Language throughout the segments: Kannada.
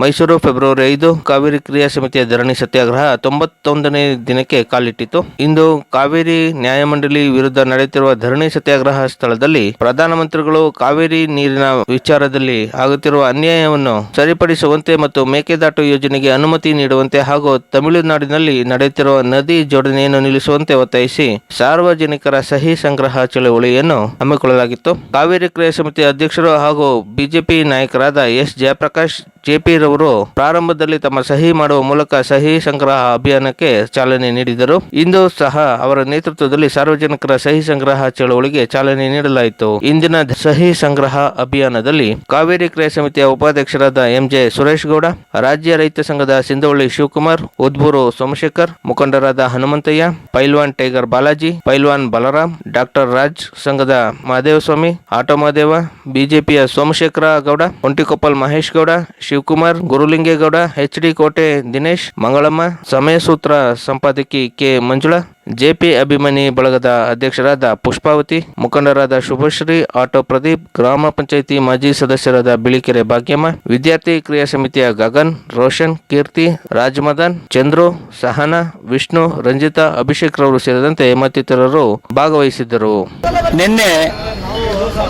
ಮೈಸೂರು ಫೆಬ್ರವರಿ ಐದು ಕಾವೇರಿ ಕ್ರಿಯಾ ಸಮಿತಿಯ ಧರಣಿ ಸತ್ಯಾಗ್ರಹ ತೊಂಬತ್ತೊಂದನೇ ದಿನಕ್ಕೆ ಕಾಲಿಟ್ಟಿತು ಇಂದು ಕಾವೇರಿ ನ್ಯಾಯಮಂಡಳಿ ವಿರುದ್ಧ ನಡೆಯುತ್ತಿರುವ ಧರಣಿ ಸತ್ಯಾಗ್ರಹ ಸ್ಥಳದಲ್ಲಿ ಪ್ರಧಾನಮಂತ್ರಿಗಳು ಕಾವೇರಿ ನೀರಿನ ವಿಚಾರದಲ್ಲಿ ಆಗುತ್ತಿರುವ ಅನ್ಯಾಯವನ್ನು ಸರಿಪಡಿಸುವಂತೆ ಮತ್ತು ಮೇಕೆದಾಟು ಯೋಜನೆಗೆ ಅನುಮತಿ ನೀಡುವಂತೆ ಹಾಗೂ ತಮಿಳುನಾಡಿನಲ್ಲಿ ನಡೆಯುತ್ತಿರುವ ನದಿ ಜೋಡಣೆಯನ್ನು ನಿಲ್ಲಿಸುವಂತೆ ಒತ್ತಾಯಿಸಿ ಸಾರ್ವಜನಿಕರ ಸಹಿ ಸಂಗ್ರಹ ಚಳವಳಿಯನ್ನು ಹಮ್ಮಿಕೊಳ್ಳಲಾಗಿತ್ತು. ಕಾವೇರಿ ಕ್ರಿಯಾ ಸಮಿತಿ ಅಧ್ಯಕ್ಷರು ಹಾಗೂ ಬಿಜೆಪಿ ನಾಯಕರಾದ ಎಸ್. ಜಯಪ್ರಕಾಶ್ ಜೆಪಿ ರವರು ಪ್ರಾರಂಭದಲ್ಲಿ ತಮ್ಮ ಸಹಿ ಮಾಡುವ ಮೂಲಕ ಸಹಿ ಸಂಗ್ರಹ ಅಭಿಯಾನಕ್ಕೆ ಚಾಲನೆ ನೀಡಿದರು. ಇಂದು ಸಹ ಅವರ ನೇತೃತ್ವದಲ್ಲಿ ಸಾರ್ವಜನಿಕರ ಸಹಿ ಸಂಗ್ರಹ ಚಳವಳಿಗೆ ಚಾಲನೆ ನೀಡಲಾಯಿತು. ಇಂದಿನ ಸಹಿ ಸಂಗ್ರಹ ಅಭಿಯಾನದಲ್ಲಿ ಕಾವೇರಿ ಕ್ರಯ ಸಮಿತಿಯ ಉಪಾಧ್ಯಕ್ಷರಾದ ಎಂಜೆ ಸುರೇಶ್ ಗೌಡ ರಾಜ್ಯ ರೈತ ಸಂಘದ ಸಿಂಧವಳ್ಳಿ ಶಿವಕುಮಾರ್, ಉದ್ಬೂರು ಸೋಮಶೇಖರ್, ಮುಖಂಡರಾದ ಹನುಮಂತಯ್ಯ, ಪೈಲ್ವಾನ್ ಟೈಗರ್ ಬಾಲಾಜಿ, ಪೈಲ್ವಾನ್ ಬಲರಾಮ್ ಡಾಕ್ಟರ್ ರಾಜ್ ಸಂಘದ ಮಹದೇವಸ್ವಾಮಿ ಆಟೋ ಮಹದೇವ ಬಿಜೆಪಿಯ ಸೋಮಶೇಖರ ಗೌಡ, ಒಂಟಿಕೊಪ್ಪಲ್ ಮಹೇಶ್ ಗೌಡ ಶಿವಕುಮಾರ್, ಗುರುಲಿಂಗೇಗೌಡ ಎಚ್ ಡಿ ಕೋಟೆ ದಿನೇಶ್, ಮಂಗಳಮ್ಮ, ಸಮಯಸೂತ್ರ ಸಂಪಾದಕಿ ಕೆ ಮಂಜುಳಾ, ಜೆಪಿ ಅಭಿಮನಿ ಬಳಗದ ಅಧ್ಯಕ್ಷರಾದ ಪುಷ್ಪಾವತಿ, ಮುಖಂಡರಾದ ಶುಭಶ್ರೀ, ಆಟೋ ಪ್ರದೀಪ್, ಗ್ರಾಮ ಪಂಚಾಯಿತಿ ಮಾಜಿ ಸದಸ್ಯರಾದ ಬಿಳಿಕೆರೆ ಭಾಗ್ಯಮ್ಮ, ವಿದ್ಯಾರ್ಥಿ ಕ್ರಿಯಾ ಸಮಿತಿಯ ಗಗನ್, ರೋಷನ್, ಕೀರ್ತಿ, ರಾಜಮದನ್, ಚಂದ್ರು, ಸಹನಾ, ವಿಷ್ಣು, ರಂಜಿತಾ, ಅಭಿಷೇಕ್ ರವರು ಸೇರಿದಂತೆ ಮತ್ತಿತರರು ಭಾಗವಹಿಸಿದ್ದರು. ನಿನ್ನೆ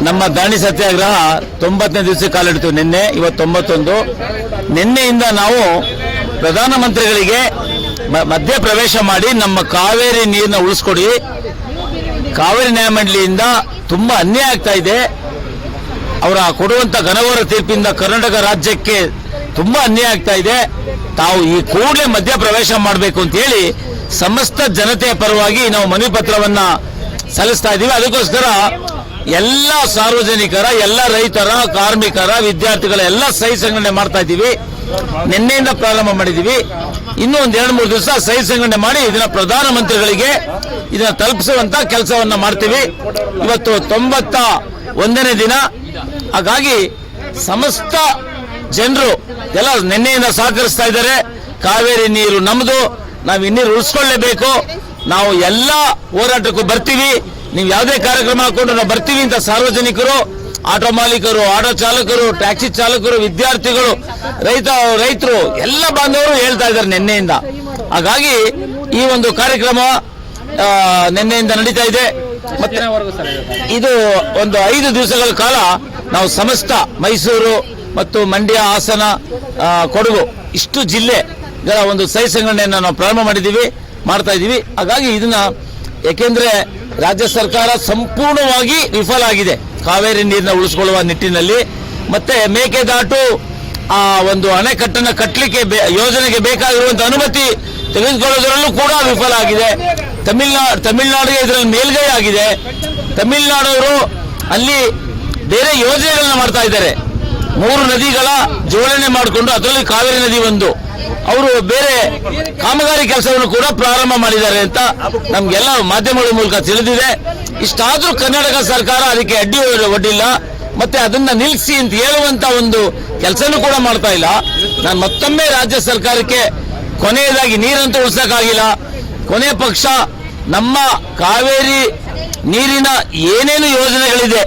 ನಮ್ಮ ದಾಣಿ ಸತ್ಯಾಗ್ರಹ ತೊಂಬತ್ತನೇ ದಿವಸ ಕಾಲಿಡ್ತು ನಿನ್ನೆ ಇವತ್ತು ತೊಂಬತ್ತೊಂದು ನಿನ್ನೆಯಿಂದ ನಾವು ಪ್ರಧಾನಮಂತ್ರಿಗಳಿಗೆ ಮಧ್ಯ ಪ್ರವೇಶ ಮಾಡಿ ನಮ್ಮ ಕಾವೇರಿ ನೀರನ್ನ ಉಳಿಸ್ಕೊಡಿ. ಕಾವೇರಿ ನ್ಯಾಯಮಂಡಳಿಯಿಂದ ತುಂಬಾ ಅನ್ಯಾಯ ಆಗ್ತಾ ಇದೆ. ಅವರ ಕೊಡುವಂತ ಘನಘೋರ ತೀರ್ಪಿಂದ ಕರ್ನಾಟಕ ರಾಜ್ಯಕ್ಕೆ ತುಂಬಾ ಅನ್ಯಾಯ ಆಗ್ತಾ ಇದೆ. ತಾವು ಈ ಕೂಡಲೇ ಮಧ್ಯ ಪ್ರವೇಶ ಮಾಡಬೇಕು ಅಂತ ಹೇಳಿ ಸಮಸ್ತ ಜನತೆಯ ಪರವಾಗಿ ನಾವು ಮನವಿ ಪತ್ರವನ್ನ ಸಲ್ಲಿಸ್ತಾ ಇದ್ದೀವಿ ಅದಕ್ಕೋಸ್ಕರ ಎಲ್ಲ ಸಾರ್ವಜನಿಕರ, ಎಲ್ಲ ರೈತರ, ಕಾರ್ಮಿಕರ, ವಿದ್ಯಾರ್ಥಿಗಳ ಎಲ್ಲ ಸಹಿ ಸಂಘಟನೆ ಮಾಡ್ತಾ ಇದ್ದೀವಿ. ನಿನ್ನೆಯಿಂದ ಪ್ರಾರಂಭ ಮಾಡಿದ್ದೀವಿ. ಇನ್ನೂ ಒಂದ್ ಎರಡು ಮೂರು ದಿವಸ ಸಹಿ ಸಂಘಟನೆ ಮಾಡಿ ಇದನ್ನ ಪ್ರಧಾನಮಂತ್ರಿಗಳಿಗೆ ಇದನ್ನ ತಲುಪಿಸುವಂತ ಕೆಲಸವನ್ನ ಮಾಡ್ತೀವಿ. ಇವತ್ತು ತೊಂಬತ್ತ ಒಂದನೇ ದಿನ. ಹಾಗಾಗಿ ಸಮಸ್ತ ಜನರು ಎಲ್ಲ ನಿನ್ನೆಯಿಂದ ಸಹಕರಿಸ್ತಾ ಇದ್ದಾರೆ. ಕಾವೇರಿ ನೀರು ನಮ್ದು. ನಾವು ಇನ್ನೀರು ಉಳಿಸ್ಕೊಳ್ಳೇಬೇಕು. ನಾವು ಎಲ್ಲ ಹೋರಾಟಕ್ಕೂ ಬರ್ತೀವಿ. ನೀವು ಯಾವುದೇ ಕಾರ್ಯಕ್ರಮ ಹಾಕೊಂಡು ನಾವು ಬರ್ತೀವಿ ಅಂತ ಸಾರ್ವಜನಿಕರು, ಆಟೋ ಮಾಲೀಕರು, ಆಟೋ ಚಾಲಕರು, ಟ್ಯಾಕ್ಸಿ ಚಾಲಕರು, ವಿದ್ಯಾರ್ಥಿಗಳು, ರೈತ, ರೈತರು, ಎಲ್ಲ ಬಾಂಧವರು ಹೇಳ್ತಾ ಇದ್ದಾರೆ ನಿನ್ನೆಯಿಂದ. ಹಾಗಾಗಿ ಈ ಒಂದು ಕಾರ್ಯಕ್ರಮ ನಿನ್ನೆಯಿಂದ ನಡೀತಾ ಇದೆ. ಮತ್ತೆ ಇದು ಒಂದು ಐದು ದಿವಸಗಳ ಕಾಲ ನಾವು ಸಮಸ್ತ ಮೈಸೂರು ಮತ್ತು ಮಂಡ್ಯ, ಹಾಸನ ಕೊಡಗು, ಇಷ್ಟು ಜಿಲ್ಲೆಗಳ ಒಂದು ಸಹಿ ಸಂಘಟನೆಯನ್ನು ನಾವು ಪ್ರಾರಂಭ ಮಾಡಿದ್ದೀವಿ, ಮಾಡ್ತಾ ಇದ್ದೀವಿ. ಹಾಗಾಗಿ ಇದನ್ನ ಯಾಕೆಂದ್ರೆ ರಾಜ್ಯ ಸರ್ಕಾರ ಸಂಪೂರ್ಣವಾಗಿ ವಿಫಲ ಆಗಿದೆ. ಕಾವೇರಿ ನೀರನ್ನ ಉಳಿಸಿಕೊಳ್ಳುವ ನಿಟ್ಟಿನಲ್ಲಿ ಮತ್ತೆ ಮೇಕೆದಾಟು, ಆ, ಒಂದು ಅಣೆಕಟ್ಟನ್ನು ಕಟ್ಟಲಿಕ್ಕೆ ಯೋಜನೆಗೆ ಬೇಕಾಗಿರುವಂತಹ ಅನುಮತಿ ತೆಗೆದುಕೊಳ್ಳೋದರಲ್ಲೂ ಕೂಡ ವಿಫಲ ಆಗಿದೆ. ತಮಿಳ್ನಾಡು ತಮಿಳ್ನಾಡಿಗೆ ಇದರಲ್ಲಿ ಮೇಲ್ಗೈ ಆಗಿದೆ. ತಮಿಳ್ನಾಡವರು ಅಲ್ಲಿ ಬೇರೆ ಯೋಜನೆಗಳನ್ನ ಮಾಡ್ತಾ ಇದ್ದಾರೆ. ಮೂರು ನದಿಗಳ ಜೋಡಣೆ ಮಾಡಿಕೊಂಡು ಅದರಲ್ಲಿ ಕಾವೇರಿ ನದಿ ಒಂದು. ಅವರು ಬೇರೆ ಕಾಮಗಾರಿ ಕೆಲಸವನ್ನು ಕೂಡ ಪ್ರಾರಂಭ ಮಾಡಿದ್ದಾರೆ ಅಂತ ನಮ್ಗೆಲ್ಲ ಮಾಧ್ಯಮಗಳ ಮೂಲಕ ತಿಳಿದಿದೆ. ಇಷ್ಟಾದ್ರೂ ಕರ್ನಾಟಕ ಸರ್ಕಾರ ಅದಕ್ಕೆ ಅಡ್ಡಿ ಒಡ್ಡಿಲ್ಲ. ಮತ್ತೆ ಅದನ್ನ ನಿಲ್ಲಿಸಿ ಅಂತ ಹೇಳುವಂತ ಒಂದು ಕೆಲಸನೂ ಕೂಡ ಮಾಡ್ತಾ ಇಲ್ಲ. ನಾನು ಮತ್ತೊಮ್ಮೆ ರಾಜ್ಯ ಸರ್ಕಾರಕ್ಕೆ ಕೊನೆಯದಾಗಿ ನೀರಂತೂ ಉಳಿಸಕ್ಕಾಗಿಲ್ಲ. ಕೊನೆ ಪಕ್ಷ ನಮ್ಮ ಕಾವೇರಿ ನೀರಿನ ಏನೇನು ಯೋಜನೆಗಳಿದೆ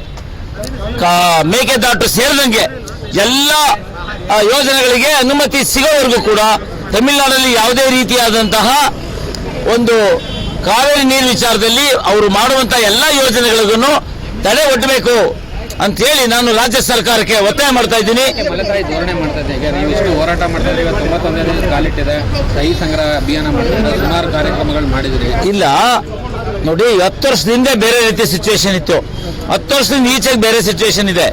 ಮೇಕೆದಾಟು ಸೇರಿದಂಗೆ ಎಲ್ಲ ಯೋಜನೆಗಳಿಗೆ ಅನುಮತಿ ಸಿಗೋವರೆಗೂ ಕೂಡ ತಮಿಳುನಾಡಲ್ಲಿ ಯಾವುದೇ ರೀತಿಯಾದಂತಹ ಒಂದು ಕಾವೇರಿ ನೀರು ವಿಚಾರದಲ್ಲಿ ಅವರು ಮಾಡುವಂತಹ ಎಲ್ಲ ಯೋಜನೆಗಳಿಗೂ ತಡೆ ಒಡ್ಡಬೇಕು ಅಂತ ಹೇಳಿ ನಾನು ರಾಜ್ಯ ಸರ್ಕಾರಕ್ಕೆ ಒತ್ತಾಯ ಮಾಡ್ತಾ ಇದ್ದೀನಿ. ಹೋರಾಟ ಮಾಡ್ತಾ ಕಾಲಿಟ್ಟಿದೆ. ಸಹಿ ಸಂಗ್ರಹ ಅಭಿಯಾನ ಸುಮಾರು ಕಾರ್ಯಕ್ರಮಗಳು ಮಾಡಿದ್ರಿ. ಇಲ್ಲ ನೋಡಿ ಹತ್ತು ವರ್ಷದಿಂದ ಬೇರೆ ರೀತಿಯ ಸಿಚುವೇಶನ್ ಇತ್ತು. ಹತ್ತು ವರ್ಷದಿಂದ ಈಚೆಗೆ ಬೇರೆ ಸಿಚುವೇಶನ್ ಇದೆ.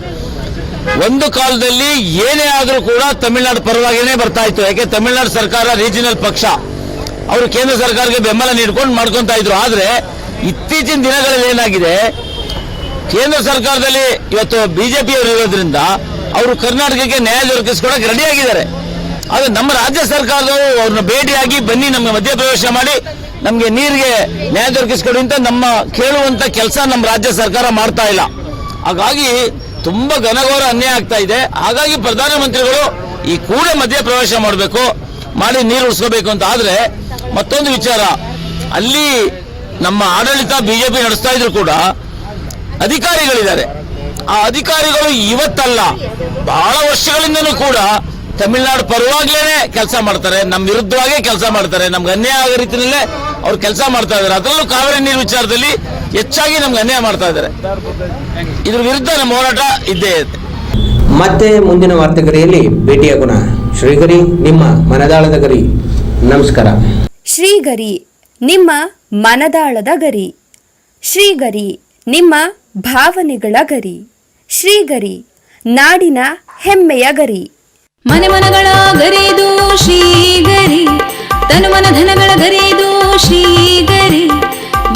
ಒಂದು ಕಾಲದಲ್ಲಿ ಏನೇ ಆದರೂ ಕೂಡ ತಮಿಳುನಾಡು ಪರವಾಗಿನೇ ಬರ್ತಾ ಇತ್ತು. ಯಾಕೆ? ತಮಿಳುನಾಡು ಸರ್ಕಾರ ರೀಜನಲ್ ಪಕ್ಷ. ಅವರು ಕೇಂದ್ರ ಸರ್ಕಾರಕ್ಕೆ ಬೆಂಬಲ ನೀಡ್ಕೊಂಡು ಮಾಡ್ಕೊಂತ ಇದ್ರು. ಆದ್ರೆ ಇತ್ತೀಚಿನ ದಿನಗಳಲ್ಲಿ ಏನಾಗಿದೆ? ಕೇಂದ್ರ ಸರ್ಕಾರದಲ್ಲಿ ಇವತ್ತು ಬಿಜೆಪಿ ಅವರು ಇರೋದ್ರಿಂದ ಅವರು ಕರ್ನಾಟಕಕ್ಕೆ ನ್ಯಾಯ ದೊರಕಿಸ್ಕೊಳ್ಳಕ್ಕೆ ರೆಡಿ ಆಗಿದ್ದಾರೆ. ಆದ್ರೆ ನಮ್ಮ ರಾಜ್ಯ ಸರ್ಕಾರದವರು ಅವ್ರನ್ನ ಭೇಟಿಯಾಗಿ ಬನ್ನಿ, ನಮ್ಗೆ ಮಧ್ಯಪ್ರವೇಶ ಮಾಡಿ, ನಮ್ಗೆ ನೀರಿಗೆ ನ್ಯಾಯ ದೊರಕಿಸ್ಕೊಡಿ ಅಂತ ನಮ್ಮ ಕೇಳುವಂತ ಕೆಲಸ ನಮ್ಮ ರಾಜ್ಯ ಸರ್ಕಾರ ಮಾಡ್ತಾ ಇಲ್ಲ. ಹಾಗಾಗಿ ತುಂಬಾ ಘನಘೋರ ಅನ್ಯಾಯ ಆಗ್ತಾ ಇದೆ. ಹಾಗಾಗಿ ಪ್ರಧಾನಮಂತ್ರಿಗಳು ಈ ಕೂಡ ಮಧ್ಯ ಪ್ರವೇಶ ಮಾಡಬೇಕು, ಮಾಡಿ ನೀರು ಉಳಿಸ್ಕೋಬೇಕು ಅಂತ ಆದ್ರೆ ಮತ್ತೊಂದು ವಿಚಾರ. ಅಲ್ಲಿ ನಮ್ಮ ಆಡಳಿತ, ಬಿಜೆಪಿ ನಡೆಸ್ತಾ ಇದ್ರು ಕೂಡ ಅಧಿಕಾರಿಗಳಿದ್ದಾರೆ. ಆ ಅಧಿಕಾರಿಗಳು ಇವತ್ತಲ್ಲ, ಬಹಳ ವರ್ಷಗಳಿಂದನೂ ಕೂಡ ತಮಿಳುನಾಡು ಪರವಾಗ್ಲೇನೆ ಕೆಲಸ ಮಾಡ್ತಾರೆ. ನಮ್ಮ ವಿರುದ್ಧವಾಗೇ ಕೆಲಸ ಮಾಡ್ತಾರೆ. ನಮ್ಗೆ ಅನ್ಯಾಯ ಆಗೋ ರೀತಿಯಲ್ಲೇ ಅವ್ರು ಕೆಲಸ ಮಾಡ್ತಾ ಇದ್ದಾರೆ. ಅದರಲ್ಲೂ ಕಾವೇರಿ ನೀರು ವಿಚಾರದಲ್ಲಿ ಹೆಚ್ಚಾಗಿ ನಮ್ಗೆ ಅನ್ಯಾಯ ಮಾಡ್ತಾ ಇದ್ದಾರೆ. ಇದ್ರ ವಿರುದ್ಧ ನಮ್ಮ ಹೋರಾಟ ಇದ್ದೇ ಇದೆ. ಮತ್ತೆ ಮುಂದಿನ ವಾರ್ತೆಗರಿಯಲ್ಲಿ ಭೇಟಿಯಾಗೋಣ. ಶ್ರೀಗರಿ ನಿಮ್ಮ ಮನದಾಳದ ಗರಿ. ನಮಸ್ಕಾರ. ಶ್ರೀಗರಿ ನಿಮ್ಮ ಮನದಾಳದ ಗರಿ. ಶ್ರೀಗರಿ ನಿಮ್ಮ ಭಾವನೆಗಳ ಗರಿ. ಶ್ರೀಗರಿ ನಾಡಿನ ಹೆಮ್ಮೆಯ ಗರಿ. ಮನೆ ಮನಗಳ ಗರಿದು ಶ್ರೀಗರಿ ತನು ಮನ ಧನಗಳ ಗರಿದು ಶ್ರೀಗರಿ.